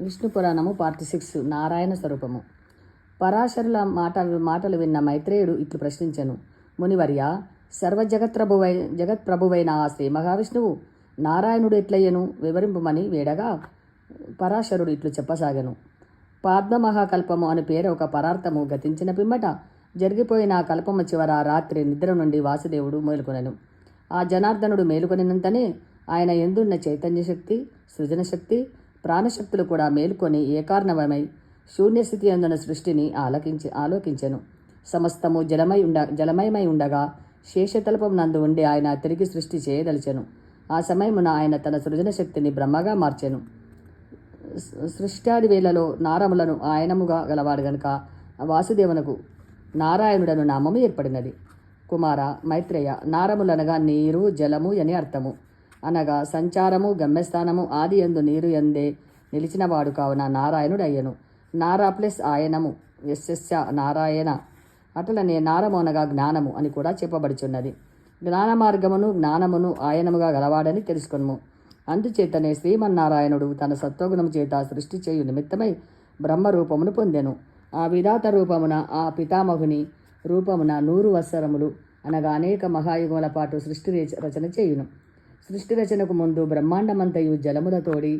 విష్ణు పురాణము part six Narayana స్వరూపము. పరాశరుల మాట మాటలు విన్న మైత్రేయుడు ఇట్లు ప్రశ్నించెను. మునివర్య సర్వజగత్ప్రభువై జగత్ప్రభువైన ఆ శ్రీ మహావిష్ణువు నారాయణుడు ఎట్లయ్యను? వివరింపమని వేడగా పరాశరుడు ఇట్లు చెప్పసాగను. పాద్మమహాకల్పము అని పేరు ఒక పరార్థము గతించిన పిమ్మట జరిగిపోయిన ఆ కల్పము చివర రాత్రి నిద్ర నుండి వాసుదేవుడు మేలుకొనెను. ఆ జనార్దనుడు మేలుకొనినంతనే ఆయన ఎందున్న చైతన్య శక్తి సృజన శక్తి ప్రాణశక్తులు కూడా మేలుకొని ఏకారణమై శూన్యస్థితి అందున సృష్టిని ఆలకించి ఆలోకించెను. సమస్తము జలమై ఉండ జలమయమై ఉండగా శేషతల్పం నందు ఉండి ఆయన తిరిగి సృష్టి చేయదలిచెను. ఆ సమయమున ఆయన తన సృజన శక్తిని బ్రహ్మగా మార్చెను. సృష్టాది వేళలో నారములను ఆయనముగా గలవాడు గనుక వాసుదేవునకు నారాయణుడను నామము ఏర్పడినది. కుమార మైత్రేయ నారములనగా నీరు జలము అని అర్థము. అనగా సంచారము గమ్యస్థానము ఆది ఎందు నీరు ఎందే నిలిచినవాడు కావున నారాయణుడు అయ్యను నారా ప్లస్ ఆయనము యశస్య నారాయణ. అట్లనే నారము అనగా జ్ఞానము అని కూడా చెప్పబడుచున్నది. జ్ఞాన మార్గమును జ్ఞానమును ఆయనముగా గలవాడని తెలుసుకొనుము. అందుచేతనే శ్రీమన్నారాయణుడు తన సత్వగుణము చేత సృష్టి చేయు నిమిత్తమై బ్రహ్మ రూపమును పొందెను. ఆ విధాత రూపమున ఆ పితామహుని రూపమున నూరు వత్సరములు అనగా అనేక మహాయుగముల పాటు సృష్టి రచ- రచన చేయును. సృష్టి రచనకు ముందు బ్రహ్మాండమంతయు జలములతోడి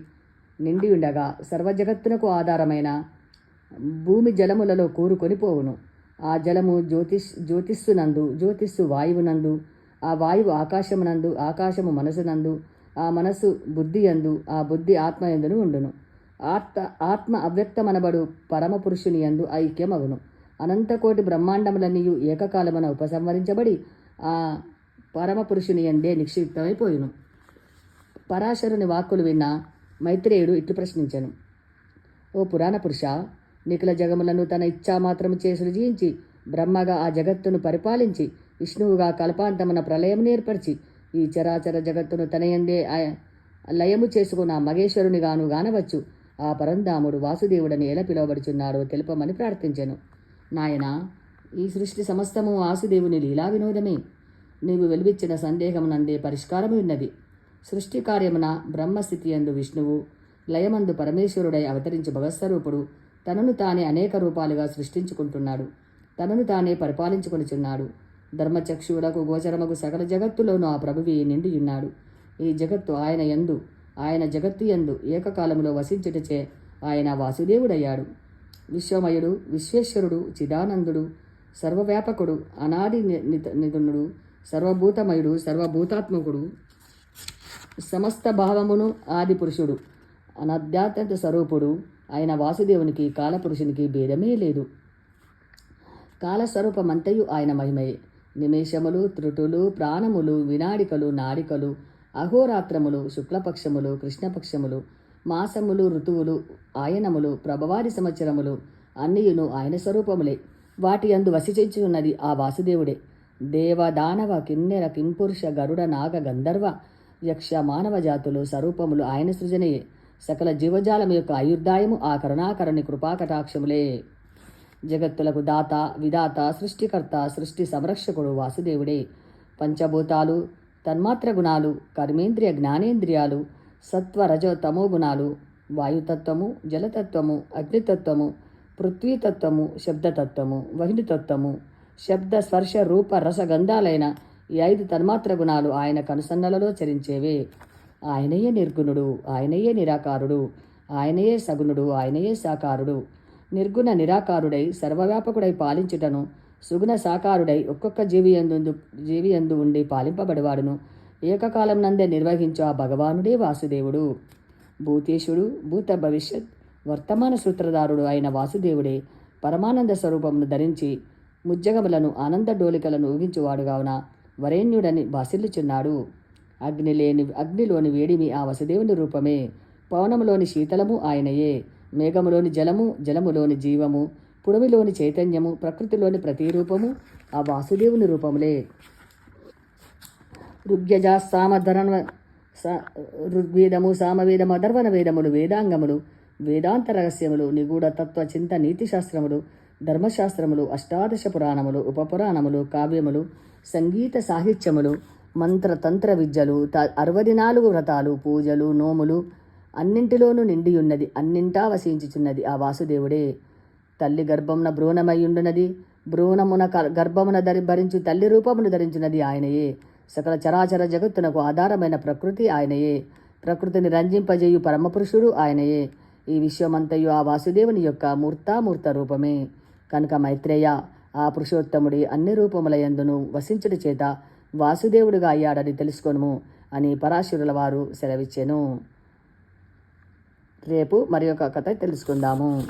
నిండి ఉండగా సర్వజగత్తునకు ఆధారమైన భూమి జలములలో కూరుకొని పోవును. ఆ జలము జ్యోతిష్ జ్యోతిస్సునందు జ్యోతిస్సు వాయువునందు ఆ వాయువు ఆకాశమునందు ఆకాశము మనసునందు ఆ మనసు బుద్ధి యందు ఆ బుద్ధి ఆత్మయందును ఉండును. ఆత్మ ఆత్మ అవ్యక్తమనబడు పరమ పురుషుని యందు ఐక్యమగును. అనంతకోటి బ్రహ్మాండములన్నీయు ఏకకాలమున ఉపసంహరించబడి ఆ పరమ పురుషుని యందే పరాశరుని వాక్కులు విన్న మైత్రేయుడు ఇట్లు ప్రశ్నించాను. ఓ పురాణ పురుష నిఖిల జగములను తన ఇచ్ఛామాత్రము చే సృజించి బ్రహ్మగా ఆ జగత్తును పరిపాలించి విష్ణువుగా కల్పాంతమున ప్రళయం ఏర్పరిచి ఈ చరాచర జగత్తును తనయందే లయము చేసుకున్న ఆ మగేశ్వరునిగాను గానవచ్చు ఆ పరంధాముడు వాసుదేవుడని ఎలా పిలువబడుచున్నాడో తెలుపమని ప్రార్థించెను. నాయన ఈ సృష్టి సమస్తము వాసుదేవుని లీలా వినోదమే నీవు వెలువిచ్చిన సందేహమునందే పరిష్కారము ఉన్నది. సృష్టి కార్యమున బ్రహ్మస్థితి యందు విష్ణువు లయమందు పరమేశ్వరుడై అవతరించి భగస్వరూపుడు తనను తానే అనేక రూపాలుగా సృష్టించుకుంటున్నాడు. తనను తానే పరిపాలించుకొనిచున్నాడు. ధర్మచక్షువులకు గోచరమగు సకల జగత్తులోనూ ఆ ప్రభువి నిండియున్నాడు. ఈ జగత్తు ఆయన యందు ఆయన జగత్తు యందు ఏకకాలంలో వసించుటచే ఆయన వాసుదేవుడయ్యాడు. విశ్వమయుడు విశ్వేశ్వరుడు చిదానందుడు సర్వవ్యాపకుడు అనాది నిధునుడు సర్వభూతమయుడు సర్వభూతాత్మకుడు సమస్త భావమును ఆది పురుషుడు అనధ్యాత్మ స్వరూపుడు ఆయన వాసుదేవునికి కాలపురుషునికి భేదమే లేదు. కాలస్వరూపమంతయు ఆయన మహిమయే నిమేషములు త్రుటులు ప్రాణములు వినాడికలు నాడికలు అహోరాత్రములు శుక్లపక్షములు కృష్ణపక్షములు మాసములు ఋతువులు ఆయనములు ప్రభవారి సంవత్సరములు అన్నియును ఆయన స్వరూపములే. వాటి అందు వసిచెంచి ఉన్నది ఆ వాసుదేవుడే. దేవ దానవ కిన్నెర కింపురుష గరుడ నాగ గంధర్వ యక్ష మానవ జాతులు స్వరూపములు ఆయన సృజనయే. సకల జీవజాలం యొక్క ఆయుర్దాయము ఆ కరుణాకరుని కృపాకటాక్షములే. జగత్తులకు దాత విదాత సృష్టికర్త సృష్టి సంరక్షకుడు వాసుదేవుడే. పంచభూతాలు తన్మాత్ర గుణాలు కర్మేంద్రియ జ్ఞానేంద్రియాలు సత్వ రజో తమో గుణాలు వాయుతత్వము జలతత్వము అగ్నితత్వము పృథ్వీతత్వము శబ్దతత్వము వహినితత్వము శబ్ద స్పర్శ రూప రసగంధాలైన ఈ ఐదు తన్మాత్ర గుణాలు ఆయన కనుసన్నలలో చరించేవే. ఆయనయే నిర్గుణుడు ఆయనయే నిరాకారుడు ఆయనయే సగుణుడు ఆయనయే సాకారుడు. నిర్గుణ నిరాకారుడై సర్వవ్యాపకుడై పాలించుటను సుగుణ సాకారుడై ఒక్కొక్క జీవి యందు జీవి ఉండి పాలింపబడివాడును. ఏకకాలం నందే నిర్వహించు ఆ భగవానుడే వాసుదేవుడు. భూతేశుడు భూత భవిష్యత్ వర్తమాన సూత్రధారుడు అయిన వాసుదేవుడే పరమానంద స్వరూపమును ధరించి ముజ్జగములను ఆనంద డోలికలను ఊగించువాడుగావున వరేణ్యుడని బాసిల్లుచున్నాడు. అగ్ని లేని అగ్నిలోని వేడిమి ఆ వసుదేవుని రూపమే. పవనములోని శీతలము ఆయనయే. మేఘములోని జలము జలములోని జీవము పుడమిలోని చైతన్యము ప్రకృతిలోని ప్రతిరూపము ఆ వాసుదేవుని రూపములే. ఋగ్యజా సామధరణ ఋగ్వేదము సామవేదము అధర్వణ వేదములు వేదాంగములు వేదాంత రహస్యములు నిగూఢతత్వ చింత నీతి శాస్త్రములు ధర్మశాస్త్రములు అష్టాదశ పురాణములు ఉపపురాణములు కావ్యములు సంగీత సాహిత్యములు మంత్ర తంత్ర విద్యలు త అరవది నాలుగు వ్రతాలు పూజలు నోములు అన్నింటిలోనూ నిండి ఉన్నది అన్నింటా వసించుచున్నది ఆ వాసుదేవుడే. తల్లి గర్భమున భ్రూణమయ్యుండునది భ్రూణమున గర్భమున ధరి భరించు తల్లి రూపమును ధరించినది ఆయనయే. సకల చరాచర జగత్తునకు ఆధారమైన ప్రకృతి ఆయనయే. ప్రకృతిని రంజింపజేయు పరమపురుషుడు ఆయనయే. ఈ విశ్వమంతయు ఆ వాసుదేవుని యొక్క మూర్తామూర్త రూపమే. కనుక మైత్రేయ ఆ పురుషోత్తముడి అన్ని రూపముల యందును వసించుడి చేత వాసుదేవుడుగా అయ్యాడని తెలుసుకొనుము అని పరాశురుల వారు సెలవిచ్చెను. రేపు మరి ఒక కథ తెలుసుకుందాము.